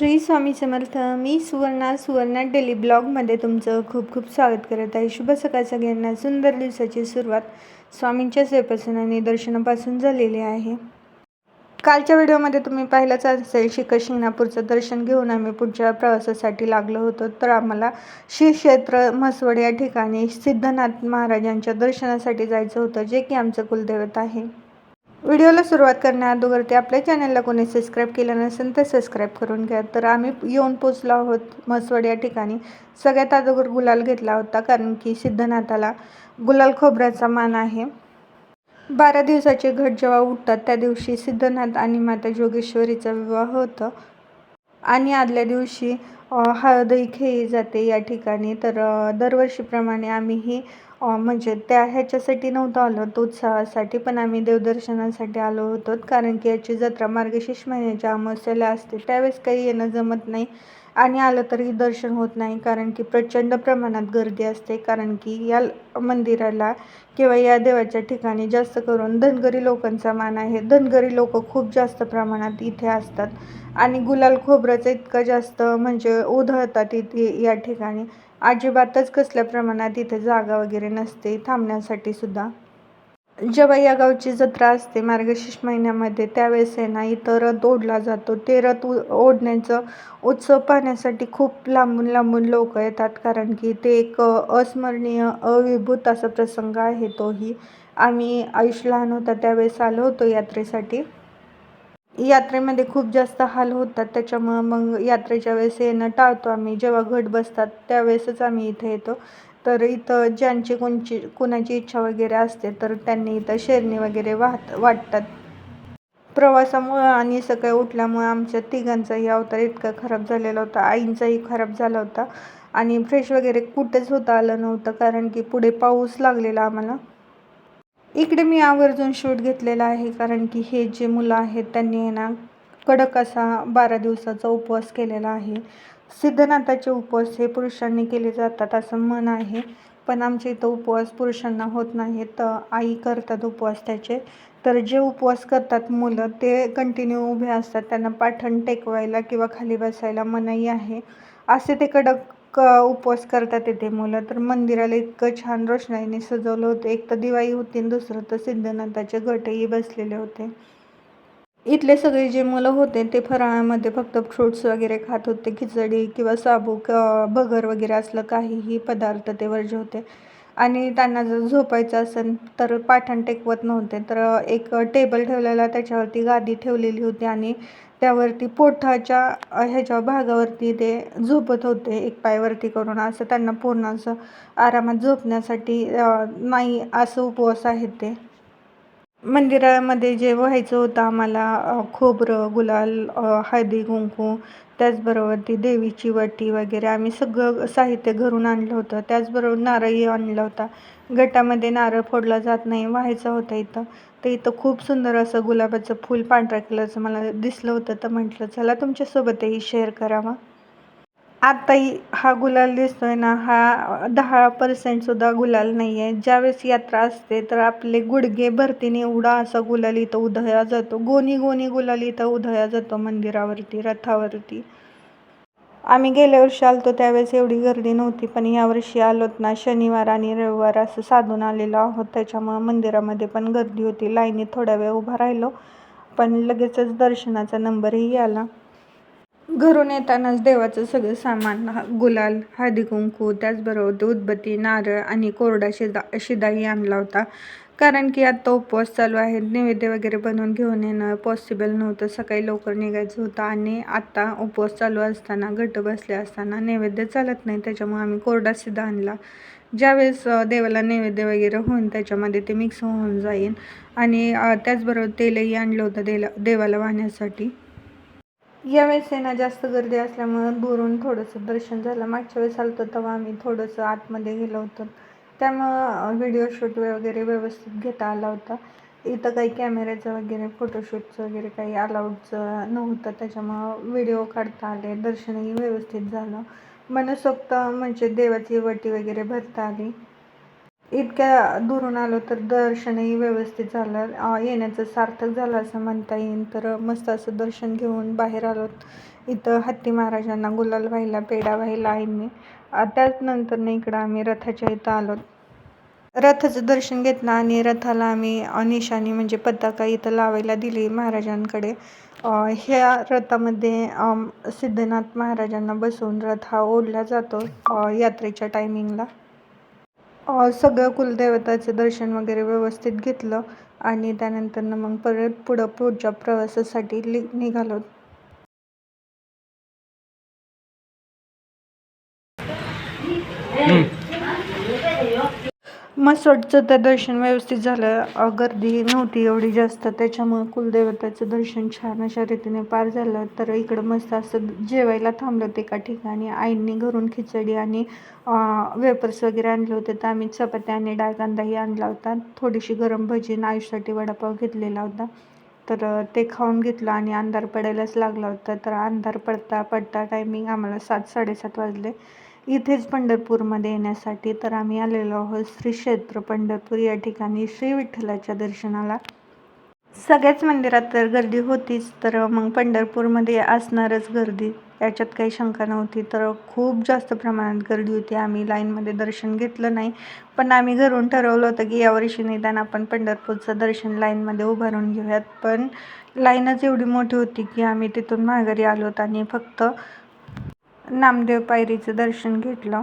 श्री स्वामी समर्थ मी सुवर्णा सुवर्णा डेली ब्लॉगमध्ये तुमचं खूप खूप स्वागत करत आहे. शुभ सकाळ सगळ्यांना. सुंदर दिवसाची सुरुवात स्वामींच्या सेवपासून दर्शनापासून झालेली आहे. कालच्या व्हिडिओमध्ये तुम्ही पाहिलंच असेल शिखर शिंगणापूरचं दर्शन घेऊन आम्ही पुढच्या प्रवासासाठी लागलो होतो. तर आम्हाला श्री क्षेत्र म्हसवड या ठिकाणी सिद्धनाथ महाराजांच्या दर्शनासाठी जायचं होतं जे की आमचं कुलदैवत आहे. व्हिडिओला सुरुवात करण्याअगोदर ते आपल्या चॅनलला कोणी सबस्क्राईब केलं नसेल तर सबस्क्राईब करून घ्या. तर आम्ही येऊन पोचलो आहोत म्हसवड या ठिकाणी. सगळ्यात अगोदर गुलाल घेतला होता कारण की सिद्धनाथाला गुलाल खोबऱ्याचा मान आहे. बारा दिवसाचे घट जेव्हा उठतात त्या दिवशी सिद्धनाथ आणि माता जोगेश्वरीचा विवाह होतं. आणि आदल्या दिवशी हळदही खेळली जाते या ठिकाणी. तर दरवर्षीप्रमाणे आम्हीही म्हणजे त्या ह्याच्यासाठी नव्हतं आलो होतो उत्सवासाठी पण आम्ही देवदर्शनासाठी आलो होतो. कारण की याची जत्रा मार्गशीर्ष महिन्याच्या अमावस्याला असते. त्यावेळेस काही येणं जमत नाही आणि आलं तरी दर्शन होत नाही. कारण की प्रचंड प्रमाणात गर्दी असते. कारण की या मंदिराला किंवा या देवाच्या ठिकाणी जास्त करून धनगरी लोकांचा मान आहे. धनगरी लोक खूप जास्त प्रमाणात इथे असतात. आणि गुलाल खोबऱ्याचं इतकं जास्त म्हणजे उधळतात इथे या ठिकाणी. अजिबातच कसल्या प्रमाणात इथे जागा वगैरे नसते थांबण्यासाठी सुद्धा. जेव्हा या गावची जत्रा असते मार्गशीर्ष महिन्यामध्ये त्यावेळेस आहे ना इथं रथ ओढला जातो. ते रथ ओढण्याचं उत्सव पाहण्यासाठी खूप लांबून लांबून लोक येतात कारण की ते एक अस्मरणीय अविभूत असा प्रसंग आहे तोही. आम्ही आयुष लहान होता त्यावेळेस आलो होतो यात्रेसाठी. यात्रेमध्ये खूप जास्त हाल होतात. त्याच्यामुळं मग यात्रेच्या वेळेस येणं टाळतो आम्ही. जेव्हा घट बसतात त्यावेळेसच आम्ही इथे येतो. तर इथं ज्यांची कोणची कोणाची इच्छा वगैरे असते तर त्यांनी इथं शेरणी वगैरे वाहत वाटतात. प्रवासामुळं आणि सकाळी उठल्यामुळे आमच्या तिघांचाही अवतार इतका खराब झालेला होता. आईंचाही खराब झाला होता. आणि फ्रेश वगैरे कुठेच होता आलं नव्हतं. कारण की पुढे पाऊस लागलेला आम्हाला. इकडे मी आवर्जून शूट घेतलेला आहे कारण की हे जे मुलं आहेत त्यांनी ना कडक असा बारा दिवसाचा उपवास केलेला आहे. सिद्धनाथाचे उपवास हे पुरुषांनी केले जातात असं मन आहे पण आमच्या इथं उपवास पुरुषांना होत नाही तर आई करतात उपवास त्याचे. तर जे उपवास करतात मुलं ते कंटिन्यू उभे असतात त्यांना पाठण टेकवायला किंवा खाली बसायला मनाई आहे. असे ते कडक क उपवास करतात येते मुलं. तर मंदिराला इतकं छान रोषणाईने सजवलं होतं. एक तर दिवाळी होती आणि दुसरं तर सिद्धनाथाचे गटही बसलेले होते. इथले सगळे जे मुलं होते ते फराळामध्ये फक्त फ्रूट्स वगैरे खात होते. खिचडी किंवा साबू भगर वगैरे असलं काहीही पदार्थ ते वर्ज होते. आणि त्यांना जर झोपायचं असेल तर पाठण टेकवत नव्हते. तर एक टेबल ठेवलेला त्याच्यावरती गादी ठेवलेली होती आणि त्यावरती पोठाच्या ह्याच्या भागावरती ते झोपत होते एक पायवरती करून. असं त्यांना पूर्ण असं आरामात झोपण्यासाठी नाही असं उपवास आहेत ते. मंदिरामध्ये जे व्हायचं होतं आम्हाला खोबरं गुलाल हळदी कुंकू त्याचबरोबर ती देवीची वटी वगैरे आम्ही सगळं साहित्य घरून आणलं होतं. त्याचबरोबर नारळही आणला होता. गटामध्ये नारळ फोडला जात नाही व्हायचं होतं इथं. तर इथं खूप सुंदर असं गुलाबाचं फूल पांढऱ्या कलरचं मला दिसलं होतं तर म्हटलं चला तुमच्यासोबतही शेअर करावा. आत्ताही हा गुलाल दिसतोय ना हा दहा पर्सेंटसुद्धा गुलाल नाही आहे ज्यावेळेस यात्रा असते तर आपले गुडघे भरतीने एवढा असा गुलाल इथं उधळला जातो. गोनी गोनी गुलाल इथं उधळला जातो मंदिरावरती रथावरती. आम्ही गेल्या वर्षी आलतो त्यावेळेस एवढी गर्दी नव्हती पण यावर्षी आलोत ना शनिवार आणि रविवार असं साधून आलेलो आहोत. त्याच्यामुळं मंदिरामध्ये पण गर्दी होती लाईनीत थोड्या वेळ उभा राहिलो पण लगेचच दर्शनाचा नंबरही आला. घरून येतानाच देवाचं सगळं सामान गुलाल हळदी कुंकू त्याचबरोबर उदबत्ती नारळ आणि कोरडा शिदा शिदाही आणला होता. कारण की आत्ता उपवास चालू आहे. नैवेद्य वगैरे बनवून घेऊन येणं पॉसिबल नव्हतं. सकाळी लवकर निघायचं होतं आणि आत्ता उपवास चालू असताना घट बसले असताना नैवेद्य चालत नाही. त्याच्यामुळे आम्ही कोरडा सिद्धा आणला. ज्यावेळेस देवाला नैवेद्य वगैरे होऊन त्याच्यामध्ये ते मिक्स होऊन जाईल आणि त्याचबरोबर तेलही आणलं होतं देला देवाला वाहण्यासाठी. यावेळेस आहे ना जास्त गर्दी असल्यामुळं दुरून थोडंसं दर्शन झालं. मागच्या वेळेस आलं तेव्हा आम्ही थोडंसं आतमध्ये गेलो होतो. त्यामुळं व्हिडिओ शूट वगैरे व्यवस्थित घेता आला होता. इथं काही कॅमेऱ्याचं वगैरे फोटोशूटचं वगैरे काही अलाउडचं नव्हतं. त्याच्यामुळं व्हिडिओ काढता आले दर्शनही व्यवस्थित झालं. मनसोक्त म्हणजे देवाची वटी वगैरे भरता आली. इतक्या दुरून आलो तर दर्शनही व्यवस्थित झालं. येण्याचं सार्थक झालं असं म्हणता येईल. तर मस्त असं दर्शन घेऊन बाहेर आलो. इथं हत्ती महाराजांना गुलाल व्हायला पेढा व्हायला आईंनी अ, त्याचनंतर इकडं आम्ही रथाच्या इथं आलो. रथाचं दर्शन घेतलं आणि रथाला आम्ही अ, निशाणी म्हणजे पताका इथं लावायला दिली महाराजांकडे. ह्या रथामध्ये सिद्धनाथ महाराजांना बसवून रथ हा ओढला जातो यात्रेच्या टायमिंगला सगळं कुलदेवताचं दर्शन वगैरे व्यवस्थित घेतलं आणि त्यानंतरनं मग परत पुढं पुढच्या प्रवासासाठी लि निघालो. मसोडचं तर दर्शन व्यवस्थित झालं. गर्दी नव्हती एवढी जास्त. त्याच्यामुळं कुलदेवताचं दर्शन छान अशा रीतीने पार झालं. तर इकडं मस्त असं जेवायला थांबलं होते एका ठिकाणी. आईंनी घरून खिचडी आणि वेपर्स वगैरे आणले होते. तर आम्ही चपात्या आणि डाळ कांदाही आणला होता. थोडीशी गरम भजी आयुषसाठी आयुष्यासाठी वडापाव घेतलेला होता. तर ते खाऊन घेतलं आणि अंधार पडायलाच लागला होता. तर अंधार पडता पडता टायमिंग आम्हाला सात साडेसात वाजले. इथेच पंढरपूरमध्ये येण्यासाठी तर आम्ही आलेलो आहोत श्री क्षेत्र पंढरपूर. या ठिकाणी श्री विठ्ठलाच्या दर्शनाला. सगळ्याच मंदिरात तर गर्दी होतीच तर मग पंढरपूरमध्ये असणारच गर्दी. याच्यात काही शंका नव्हती तर खूप जास्त प्रमाणात गर्दी होती. आम्ही लाईनमध्ये दर्शन घेतलं नाही पण आम्ही घरून ठरवलं होतं की यावर्षी निदान आपण पंढरपूरचं दर्शन लाईनमध्ये उभारून घेऊयात. पण लाईनच एवढी मोठी होती की आम्ही तिथून माघारी आलोत आणि फक्त नामदेव पायरीचं दर्शन घेतलं.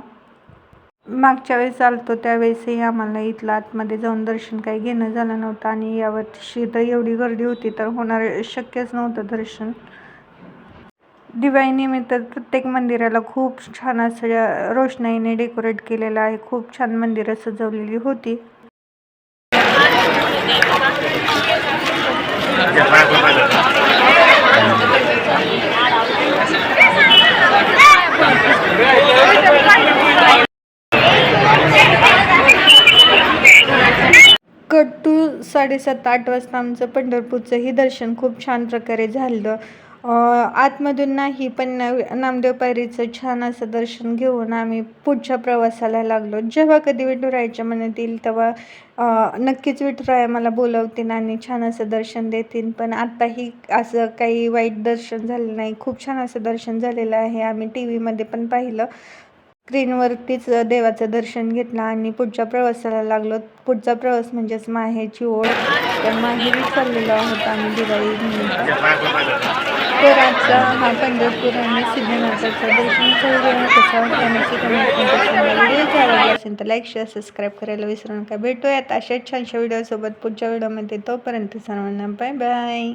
मागच्या वेळेस आलतो त्यावेळेसही आम्हाला इथलं आतमध्ये जाऊन दर्शन काही घेणं झालं नव्हतं आणि यावर्षी तर एवढी गर्दी होती तर होणार शक्यच नव्हतं दर्शन. दिवाळीनिमित्त प्रत्येक मंदिराला खूप छान असं रोषणाईने डेकोरेट केलेलं आहे खूप छान मंदिरं सजवलेली होती कट टू साडेसात आठ वाजता आमचं पंढरपूरचंही दर्शन खूप छान प्रकारे झालं. आतमधून नाही पण नामदेव पायरीचं छान असं दर्शन घेऊन आम्ही पुढच्या प्रवासाला लागलो. जेव्हा कधी विठुरायाच्या मनात येईल तेव्हा नक्कीच विठुराया मला बोलवतील आणि छान असं दर्शन देतील. पण आत्ताही असं काही वाईट दर्शन झालं नाही. खूप छान असं दर्शन झालेलं आहे. आम्ही टी व्हीमध्ये पण पाहिलं. स्क्रीनवरतीच देवाचं दर्शन घेतलं आणि पुढच्या प्रवासाला लागलो. पुढचा प्रवास म्हणजेच माहेरची ओळ तर माहेरी चाललेलो आहोत आम्ही दिवाळी तर आजचा हा पंढरपूर आणि सिद्धनाथाचा दर्शन कसा आवडला असेल तर लाईक शेअर सबस्क्राईब करायला विसरू नका. भेटूयात अशाच छानशा व्हिडिओसोबत पुढच्या व्हिडिओमध्ये. तोपर्यंत सर्वांना बाय बाय